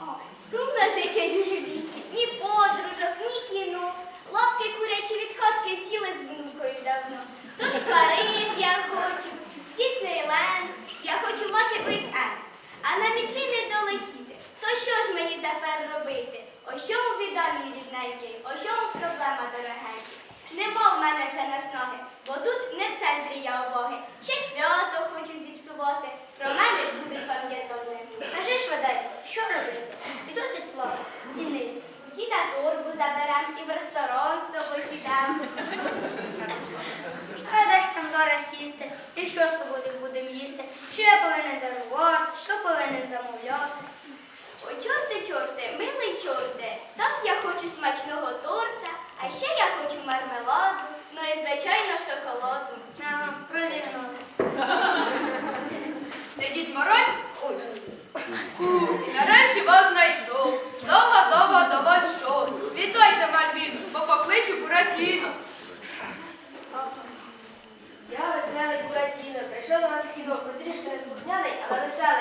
О, Сумно життя в лісі, ні подружок, ні кіно. Лапки курячі від хатки сіли з внукою давно. Тож Париж я хочу, Діснейленд, я хочу мати вік-енд. А на мітлі не долетіти. То що ж мені тепер робити? Ось чому біда, мій рідненький, ось чому проблема дорогенький. Нема в мене вже наснаги, бо тут не в центрі я обоги. Ще свято хочу зіпсувати, про мене будуть пам'ятати. Кажи швиденько, що робити? І досить плакати. І. Всі на торбу заберем і в ресторан з тобою підемо. А де ж там зараз сісти? І що з тобою будемо їсти? Що я повинен дарувати? Що повинен замовляти? Ой, чорти, чорти, милий чорте, так я хочу смачного торта, а ще я хочу мармеладу, ну і звичайно шоколаду. Ага, розігнали. Не Дід Мороз? Ой. Буратіно. Я веселий Буратіно, прийшов до вас кіно, трішки неслухняний, але веселий,